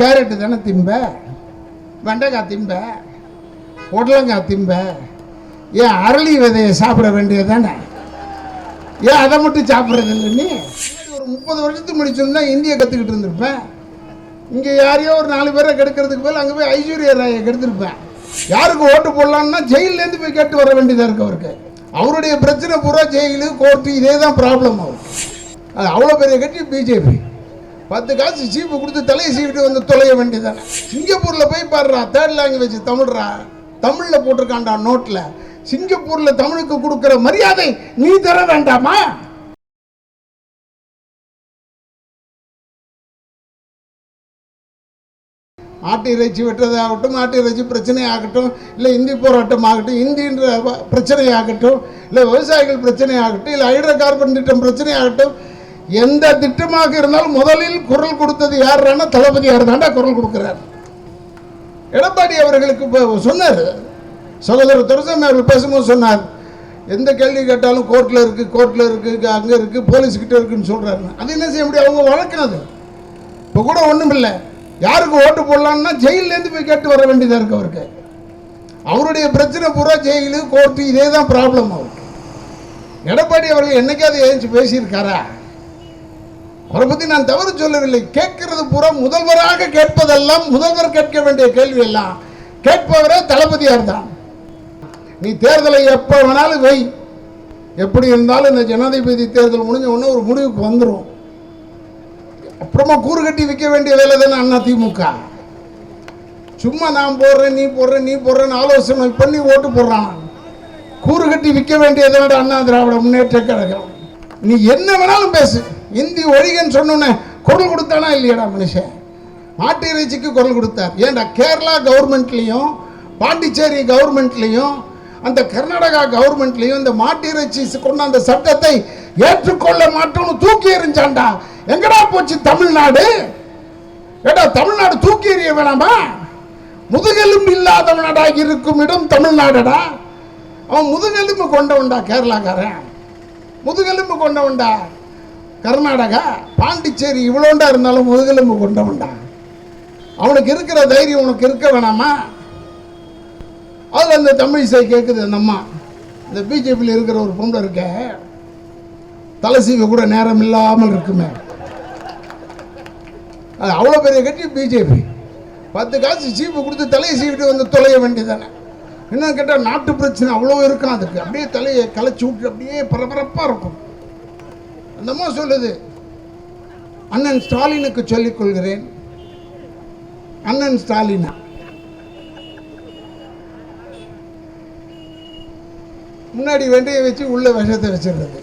Carrot தானே திம்ப? வெண்டைக்காய் திம்ப? உடலங்காய் திம்ப? ஏன் அரளி விதையை சாப்பிட வேண்டியது தானே? ஏன் அதை மட்டும் சாப்பிட்றது இல்லை நீ? ஒரு முப்பது வருஷத்துக்கு முடிச்சிருந்தா இந்தியை கற்றுக்கிட்டு இருந்திருப்பேன் இங்கே யாரையோ ஒரு நாலு பேரை கெடுக்கிறதுக்கு போய் அங்கே போய் ஐஸ்வர்யா ராயை கெடுத்திருப்பேன் யாருக்கு ஓட்டு போடலான்னா ஜெயிலேருந்து போய் கேட்டு வர வேண்டியதாக இருக்கு அவருக்கு. அவருடைய பிரச்சனை பூரா ஜெயிலு கோர்ட்டு இதே தான் ப்ராப்ளம் அவருக்கு. அது அவ்வளோ பெரிய கட்சி பிஜேபி. பத்து காசு சீப்பு கொடுத்து தலையை சீவிட்டு வந்து தொலைய வேண்டியதானே சிங்கப்பூரில் போய் பாடுறா தேர்ட் லாங்குவேஜ் தமிழ்ரா. தமிழில் போட்டிருக்காண்டா நோட்டில் சிங்கப்பூரில் தமிழுக்கு கொடுக்குற மரியாதை நீ தர வேண்டாமா ஆட்டு இறைச்சி வெட்டுறதாகட்டும் ஆட்டு இறைச்சி பிரச்சனை ஆகட்டும் இல்லை இந்தி போராட்டம் ஆகட்டும் இந்தின்ற பிரச்சனை ஆகட்டும் இல்லை விவசாயிகள் பிரச்சனை ஆகட்டும் இல்லை ஹைட்ரோ கார்பன் திட்டம் பிரச்சனை ஆகட்டும் எந்த திட்டமாக இருந்தாலும் முதலில் குரல் கொடுத்தது யாருன்னா தளபதி யார் தாண்டா குரல் கொடுக்கிறார். எடப்பாடி அவர்களுக்கு இப்போ சொன்னார். சகோதரர் துரசாமி அவர்கள் பேசும்போது சொன்னார். எந்த கேள்வி கேட்டாலும் கோர்ட்டில் இருக்குது கோர்ட்டில் இருக்குது அங்கே இருக்குது போலீஸ்கிட்ட இருக்குன்னு சொல்கிறாரு அது என்ன செய்ய முடியும்? அவங்க வழக்கம் அது. இப்போ கூட ஒன்றும் இல்லை. யாருக்கு ஓட்டு போடலான்னா ஜெயிலேருந்து போய் கேட்டு வர வேண்டியதாக இருக்கு அவருக்கு. அவருடைய பிரச்சனை பூரா ஜெயிலு கோர்ட்டு இதே தான் ப்ராப்ளம் அவருக்கு. எடப்பாடி அவர்கள் என்னைக்காவது ஏஞ்சி பேசியிருக்காரா? அவரை பற்றி நான் தவறு சொல்லவில்லை. கேட்கிறது பூரா முதல்வராக கேட்பதெல்லாம் முதல்வர் கேட்க வேண்டிய கேள்வி எல்லாம் கேட்பவரே தளபதியார் தான். நீ தேர்தலை எப்போ வேணாலும் வை. எப்படி இருந்தாலும் இந்த ஜனாதிபதி தேர்தல் முடிஞ்ச உடனே ஒரு முடிவுக்கு வந்துடும் அப்புறமா கூறு கட்டி விற்க வேண்டிய வேலை தானே அண்ணா திமுக. சும்மா நான் போடுறேன் நீ போடுறேன் நீ போடுறேன்னு ஆலோசனை பண்ணி ஓட்டு போடுறான். கூறு கட்டி விற்க வேண்டியதோட அண்ணா திராவிட முன்னேற்ற கழகம். நீ என்ன வேணாலும் பேசு. இந்தி ஒழிகன்னு சொன்னோன்னே குரல் கொடுத்தானா இல்லையாடா மனுஷன்? மாட்டு இறைச்சிக்கு குரல் கொடுத்தார். ஏன்டா கேரளா கவர்மெண்ட்லேயும் பாண்டிச்சேரி கவர்மெண்ட்லேயும் அந்த கர்நாடகா கவர்மெண்ட்லேயும் இந்த மாட்டு இறைச்சி கொண்ட அந்த சட்டத்தை ஏற்றுக்கொள்ள மாட்டோம்னு தூக்கி எறிஞ்சான்டா. எங்கடா போச்சு தமிழ்நாடு? ஏடா தமிழ்நாடு தூக்கி எறிய வேணாமா? முதுகெலும்பு இல்லாதவனடா இருக்கும் இடம் தமிழ்நாடடா. அவன் முதுகெலும்பு கொண்டவன்டா கேரளாக்காரன். முதுகெலும்பு கொண்டவன்டா. கர்நாடகா பாண்டிச்சேரி இவ்வளோண்டா இருந்தாலும் முதுகெலும்பு கொண்டவன்டா. அவனுக்கு இருக்கிற தைரியம் உனக்கு இருக்க வேணாமா? அதில் அந்த தமிழ் இசை கேட்குது அந்த அம்மா. இந்த பிஜேபியில் இருக்கிற ஒரு பொண்ணு இருக்க தலை சீவ கூட நேரம் இல்லாமல் இருக்குமே. அது அவ்வளோ பெரிய கட்சி பிஜேபி. பத்து காசு சீப்பு கொடுத்து தலையை சீவிட்டு வந்து தொலைய வேண்டியதானே? இன்னும் கேட்டால் நாட்டு பிரச்சனை அவ்வளோ இருக்கும் அதுக்கு. அப்படியே தலையை கலைச்சி விட்டு அப்படியே பரபரப்பாக இருக்கும். அந்த அம்மா சொல்லுது அண்ணன் ஸ்டாலினுக்கு சொல்லிக் கொள்கிறேன். அண்ணன் ஸ்டாலினா. முன்னாடி வெண்டையை வச்சு உள்ள விஷத்தை வச்சிடுறது.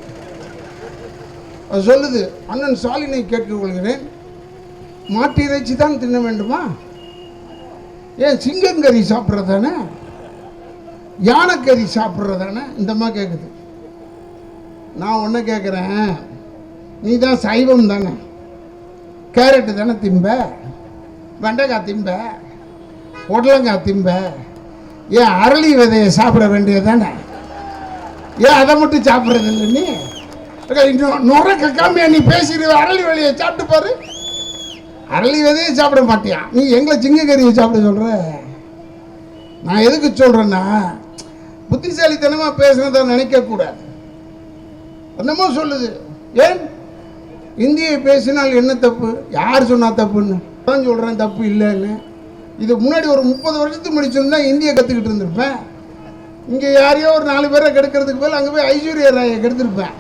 அது சொல்லுது அண்ணன் ஸ்டாலினை கேட்டுக்கொள்கிறேன் மாட்டு இறைச்சி தான் தின்ன வேண்டுமா? ஏன் சிங்கங்கறி சாப்பிட்றதானே? யானைக்கறி சாப்பிட்றதானே? இந்தம்மா கேட்குது நான் ஒன்று கேட்குறேன் நீ தான் சைவம் தானே? கேரட்டு தானே திம்ப? வெண்டைக்காய் திம்ப? உடலங்காய் திம்ப? ஏன் அரளி விதையை சாப்பிட வேண்டியது தானே? ஏன் அதை மட்டும் சாப்பிட்றது இல்லை நீ? அக்கா, கம்மியாக நீ பேசிடுவ அரளி வெளியை சாப்பிட்டு பாரு. அரளி விதையை சாப்பிட மாட்டியா? நீ எங்களை சிங்கக்கறியை சாப்பிட சொல்கிற நான் எதுக்கு சொல்கிறேன்னா புத்திசாலித்தனமாக பேசுனதை நினைக்கக்கூடாது. என்னமோ சொல்லுது. ஏன்? இந்தியை பேசினால் என்ன தப்பு? யார் சொன்னால் தப்புன்னு? தான் சொல்கிறேன் தப்பு இல்லைன்னு. இது முன்னாடி ஒரு முப்பது வருஷத்துக்கு முடிச்சிருந்தா இந்தியை கற்றுக்கிட்டு இருந்திருப்பேன். இங்கே யாரையோ ஒரு நாலு பேரை கெடுக்கிறதுக்கு போய் அங்கே போய் ஐஸ்வர்யா ராயை கெடுத்திருப்பேன்.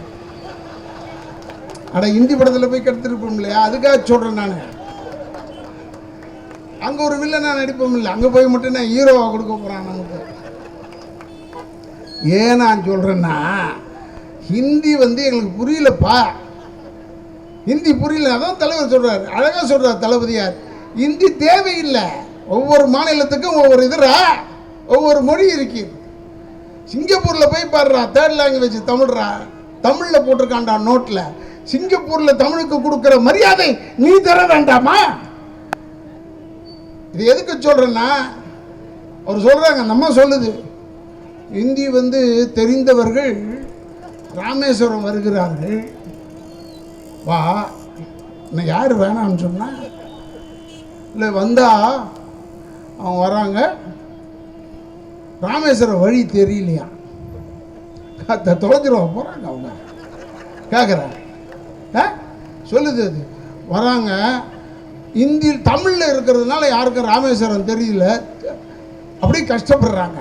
ஆனால் இந்தி படத்தில் போய் கெடுத்திருப்போம் இல்லையா அதுக்காக சொல்கிறேன் நான். அங்கே ஒரு வில்லனா நடிப்போம் இல்லை அங்கே போய் மட்டும் நான் ஹீரோவாக கொடுக்க போகிறான் நமக்கு. ஏன் நான் சொல்கிறேன்னா ஹிந்தி வந்து எங்களுக்கு புரியலப்பா. ஹிந்தி புரியல. அதான் தலைவர் சொல்கிறார் அழகாக சொல்கிறார் தளபதியார். ஹிந்தி தேவையில்லை. ஒவ்வொரு மாநிலத்துக்கும் ஒவ்வொரு இதுரா ஒவ்வொரு மொழி இருக்கு. சிங்கப்பூரில் போய் பாடுறா தேர்ட் லாங்குவேஜ் தமிழ்ரா தமிழில் போட்டிருக்கான்டா நோட்டில் சிங்கப்பூரில் தமிழுக்கு கொடுக்குற மரியாதை நீ தர வேண்டாமா இது எதுக்கு சொல்கிறேன்னா அவர் சொல்கிறாங்க நம்ம சொல்லுது. இந்தி வந்து தெரிந்தவர்கள் ராமேஸ்வரம் வருகிறார்கள். வா. இன்னும் யார் வேணாம்னு சொன்னால் இல்லை வந்தால் அவங்க வராங்க ராமேஸ்வரம் வழி தெரியலையா? த- தொலைஞ்சிருவா போகிறாங்க அவங்க. கேட்குறேன் ஆ? சொல்லுது அது. வராங்க இந்தி தமிழில் இருக்கிறதுனால யாருக்கும் ராமேஸ்வரம் தெரியல. அப்படி கஷ்டப்படுறாங்க.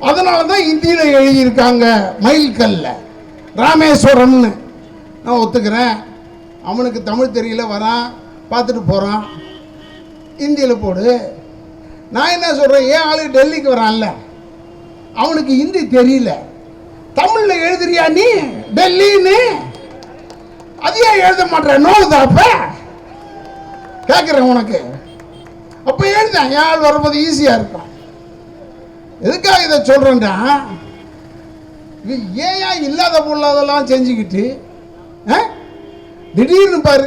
அதனால தான் இந்தியில் எழுதியிருக்காங்க மயில்கல்ல. ராமேஸ்வரம்னு. நான் ஒத்துக்கிறேன். அவனுக்கு தமிழ் தெரியல வரான் பார்த்துட்டு போகிறான் இந்தியில் போடு. நான் என்ன சொல்கிறேன் ஏன் ஆளு டெல்லிக்கு வரான்ல? அவனுக்கு ஹிந்தி தெரியல. தமிழில் எழுதுறியா நீ? டெல்லின்னு? அதையே ஏன் எழுத மாட்டேன் நோவுதா அப்போ. கேட்குறேன் உனக்கு. அப்போ எழுதேன் என் ஆள் வரும்போது ஈஸியாக இருக்கும். எதுக்காக இதை சொல்கிறேன்டா இவன் ஏன் இல்லாத பொருளாதெல்லாம் செஞ்சுக்கிட்டு திடீர்னு பாரு.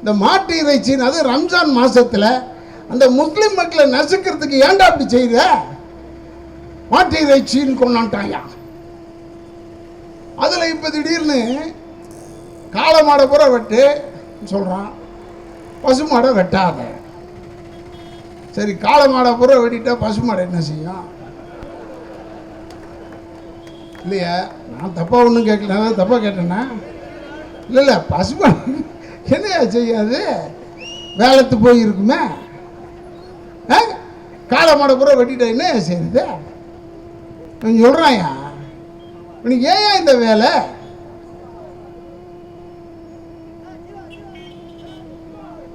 இந்த மாட்டு இறைச்சின்னு அது ரம்ஜான் மாசத்துல அந்த முஸ்லிம் மக்களை நசுக்கிறதுக்கு ஏன்டா அப்படி செய்த? மாட்டு இறைச்சின்னு கொண்டாண்டாயா அதில் இப்போ திடீர்னு காளை மாடை பூரா வெட்டு சொல்கிறான் பசு மாடை வெட்டாத. சரி காளை மாடை பூரா வெட்டிட்டா பசு மாடை என்ன செய்யும்? இல்லையா? நான் தப்பாக ஒன்றும் கேட்கல. தப்பா தப்பாக கேட்டேன்னா இல்லை இல்லை பசுமாடு என்னையா செய்யாது வேலத்து போய் இருக்குமே. காளை மாடை பூரா வெட்டிட்டா என்ன செய்யுது நான் சொல்கிறாயா உனக்கு ஏன் இந்த வேலை?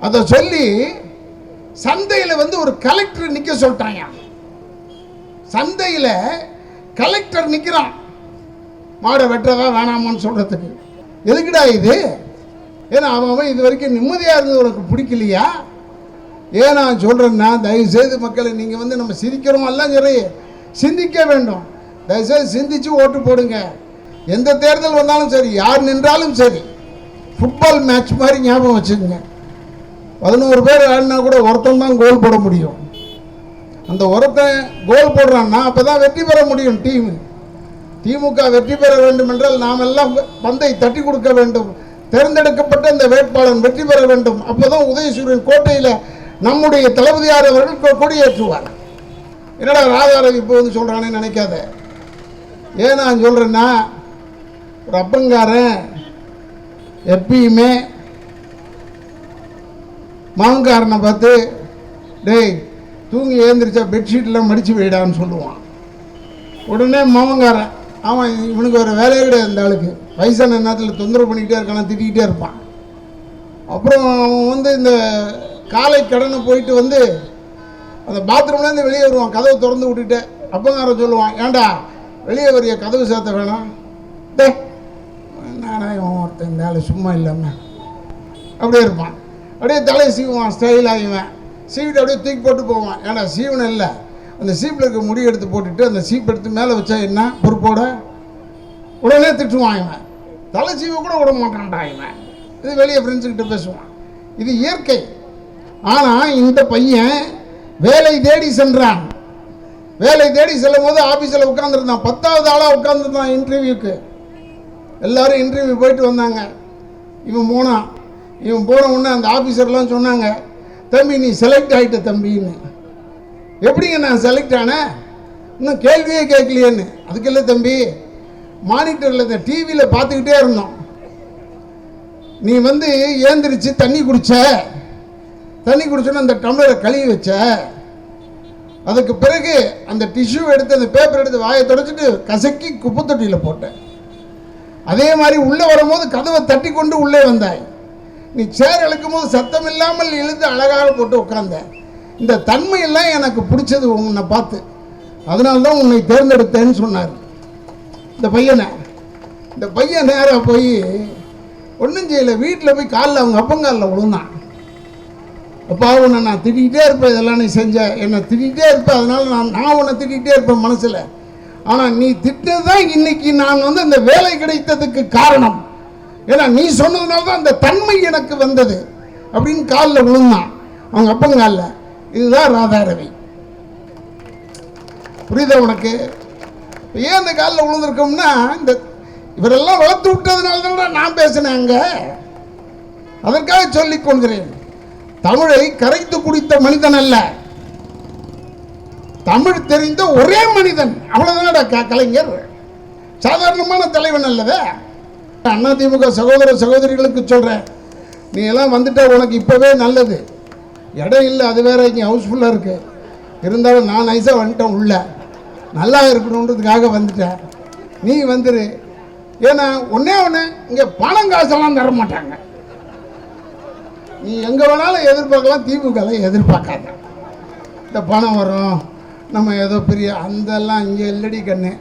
அதை சொல்லி சந்தையில் வந்து ஒரு கலெக்டர் நிற்க சொல்லிட்டாங்க சந்தையில் கலெக்டர் நிற்கிறான் மாடை வெட்டுறதா வேணாமான்னு சொல்கிறதுக்கு எதுக்குடா இது? ஏன்னா அவன் இது வரைக்கும் நிம்மதியாக இருந்தது உனக்கு பிடிக்கலையா? ஏன் நான் சொல்கிறேன்னா தயவுசெய்து மக்களை நீங்கள் வந்து நம்ம சிரிக்கிறோம் எல்லாம் சரி சிந்திக்க வேண்டும். தயவுசெய்து சிந்திச்சு ஓட்டு போடுங்க. எந்த தேர்தல் வந்தாலும் சரி யார் நின்றாலும் சரி ஃபுட்பால் மேட்ச் மாதிரி ஞாபகம் வச்சுக்கோங்க. பதினோரு பேர் ஆடினா கூட ஒருத்தன் தான் கோல் போட முடியும். அந்த ஒருத்தன் கோல் போடுறான்னா அப்போ தான் வெற்றி பெற முடியும் டீமு திமுக வெற்றி பெற வேண்டும் என்றால் நாம் எல்லாம் பந்தை தட்டி கொடுக்க வேண்டும். தேர்ந்தெடுக்கப்பட்ட இந்த வேட்பாளன் வெற்றி பெற வேண்டும். அப்போதான் உதயசூரியன் கோட்டையில் நம்முடைய தளபதியார் அவர்கள் கொடியேற்றுவார். என்னடா ராதாரவி இப்போ வந்து சொல்கிறானே நினைக்காத. ஏன் நான் சொல்கிறேன்னா ஒரு அப்பங்காரன் எப்பயுமே மாமன்காரனை பார்த்து டேய் தூங்கி ஏந்திரிச்சா பெட்ஷீட்லாம் மடித்து போயிடான்னு சொல்லுவான். உடனே மாமன்காரன் அவன் இவனுக்கு ஒரு வேலையே கிடையாது இந்த ஆளுக்கு. வயசான நேரத்தில் தொந்தரவு பண்ணிக்கிட்டே இருக்கான் திட்டிக்கிட்டே இருப்பான். அப்புறம் அவன் வந்து இந்த காலை கடனை போயிட்டு வந்து அந்த பாத்ரூம்லேருந்து வெளியே வருவான். கதவை திறந்து விட்டுட்டு. அப்பங்காரன் சொல்லுவான் ஏன்டா வெளியே வரிய? கதவு சேர்த்த வேணாம். டே நானே இவன் ஒருத்தன் இந்த ஆள்? சும்மா இல்லாமல் அப்படியே இருப்பான். அப்படியே தலையை சீவுவான் ஸ்டைலாக இவன். சீவிட்டு அப்படியே தூக்கி போட்டு போவான். ஏன்னா சீவனம் இல்லை. அந்த சீப்பில் இருக்க முடி எடுத்து போட்டுட்டு அந்த சீப் எடுத்து மேலே வச்சா என்ன? பொறுப்போட? உடனே திட்டுவான் இவன். தலை சீவை கூட விட மாட்டான்டா இவன். இது வெளியே ஃப்ரெண்ட்ஸுக்கிட்ட பேசுவான். இது இயற்கை. ஆனால் இந்த பையன் வேலை தேடி சென்றான். வேலை தேடி செல்லும் போது ஆஃபீஸில் உட்காந்துருந்தான் பத்தாவது ஆளாக உட்காந்துருந்தான் இன்டர்வியூக்கு எல்லோரும் இன்டர்வியூ போயிட்டு வந்தாங்க. இவன் போனான். இவன் போன உடனே அந்த ஆஃபீஸர்லாம் சொன்னாங்க தம்பி நீ செலக்ட் ஆகிட்ட தம்பின்னு. எப்படிங்க நான் செலக்ட் ஆனேன்? இன்னும் கேள்வியே கேட்கலையேன்னு. அதுக்கு தம்பி மானிட்டரில் இந்த டிவியில் பார்த்துக்கிட்டே இருந்தோம். நீ வந்து ஏந்திரிச்சு தண்ணி குடிச்ச. தண்ணி குடிச்சோன்னு அந்த டம்ளரை கழுவி வச்ச. அதுக்கு பிறகு அந்த டிஷ்யூ எடுத்து அந்த பேப்பர் எடுத்து வாயை தொடச்சிட்டு கசக்கி குப்பை தொட்டியில் போட்டேன். அதே மாதிரி உள்ளே வரும்போது கதவை தட்டி கொண்டு உள்ளே வந்தாய். நீ சேர் இழுக்கும் போது சத்தம் இல்லாமல் இழுத்து அழகாக போட்டு உட்கார்ந்த. இந்த தன்மையெல்லாம் எனக்கு பிடிச்சது உன்னை பார்த்து. அதனால தான் உன்னை தேர்ந்தெடுத்தேன்னு சொன்னார். இந்த பையனை. இந்த பையன் நேராக போய் ஒன்றும் செய்யலை வீட்டில் போய் காலில் அவங்க அப்பங்காலில் விழுந்தான். அப்பா உன்னை நான் திட்டிகிட்டே இருப்பேன் இதெல்லாம் நீ செஞ்ச. என்னை திட்டிகிட்டே இருப்பேன் அதனால நான் நான் உன்னை திட்டிகிட்டே இருப்பேன் மனசில். ஆனால் நீ திட்டது தான் இன்னைக்கு நான் வந்து அந்த வேலை கிடைத்ததுக்கு காரணம். ஏன்னா நீ சொன்னதுனால தான் அந்த தன்மை எனக்கு வந்தது அப்படின்னு காலில் விழுந்தான். அவங்க அப்பங்காலில். இதுதான் ராதாரவி. புரியுதா உனக்கு? ஏன் அந்த காலில் விழுந்திருக்கோம்னா இந்த இவரெல்லாம் வளர்த்து விட்டதுனால தான் நான் பேசினேன் அங்கே. அதற்காக சொல்லிக் கொள்கிறேன். தமிழை கரைத்து குடித்த மனிதன் அல்ல. தமிழ் தெரிந்த ஒரே மனிதன். அவ்வளவுதானடா க- கலைஞர்? சாதாரணமான தலைவன் அல்லவே. அதிமுக சகோதர சகோதரிகளுக்கு சொல்றேன். நீ எல்லாம் வந்துட்டா உனக்கு இப்பவே நல்லது. இடம் இல்லை அது வேற இங்கே ஹவுஸ்ஃபுல்லாக இருக்குது இருந்தாலும் நான் நைஸாக வந்துட்டேன் உள்ளே. நல்லா இருக்கணுன்றதுக்காக வந்துட்டேன். நீ வந்துரு. ஏன்னா ஒன்னே ஒன்று இங்கே பணம் காசெல்லாம் தர மாட்டாங்க. நீ எங்கே வேணாலும் எதிர்பார்க்கலாம் திமுக எதிர்பார்க்காத. இந்த பணம் வரும். நம்ம ஏதோ பெரிய அந்தெல்லாம் இங்கே இல்லடி கண்ணு.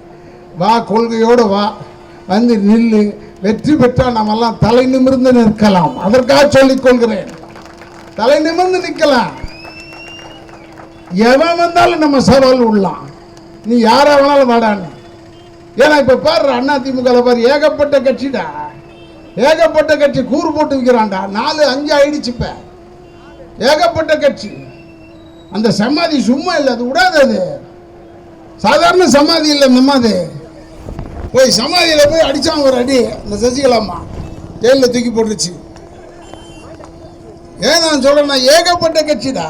வா கொள்கையோடு வா. வந்து நில்லு. வெற்றி பெற்றால் நம்மெல்லாம் தலை நிமிர்ந்து நிற்கலாம். அதற்காக சொல்லிக் கொள்கிறேன். தலை நிமிர்ந்து நிற்கலாம் எவன் வந்தாலும் நம்ம சவால் உள்ளான். நீ யாரா வேணாலும் வாடான்னு. ஏன்னா இப்ப பாரு அண்ணா திமுக பாரு ஏகப்பட்ட கட்சிடா. ஏகப்பட்ட கட்சி கூறு போட்டு விற்கிறான்டா நாலு அஞ்சு ஆயிடுச்சுப்ப ஏகப்பட்ட கட்சி. அந்த சமாதி சும்மா இல்லை அது விடாது அது. சாதாரண சமாதி இல்லை இந்த மாதிரி போய் சமாதியில் போய் அடித்தான் ஒரு அடி அந்த சசிகலாம்மா ஜெயிலில் தூக்கி போட்டுருச்சு. ஏன் நான் சொல்றேன்னா ஏகப்பட்ட கட்சிடா.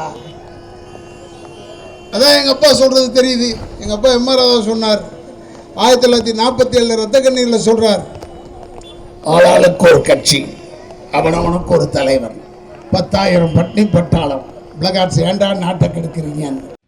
அதான் எங்கள் அப்பா சொல்றது தெரியுது. எங்கள் அப்பா எம்ஆர் ராதா சொன்னார். ஆயிரத்தி தொள்ளாயிரத்தி நாற்பத்தி ஏழில் ரத்த கண்ணீரில் சொல்றார் ஆளாளுக்கு ஒரு கட்சி அவனவனுக்கு ஒரு தலைவன் பத்தாயிரம் பட்னி பட்டாளம். பிளகாட்ஸ் ஏண்டா நாட்டை கெடுக்கிறீங்கன்னு?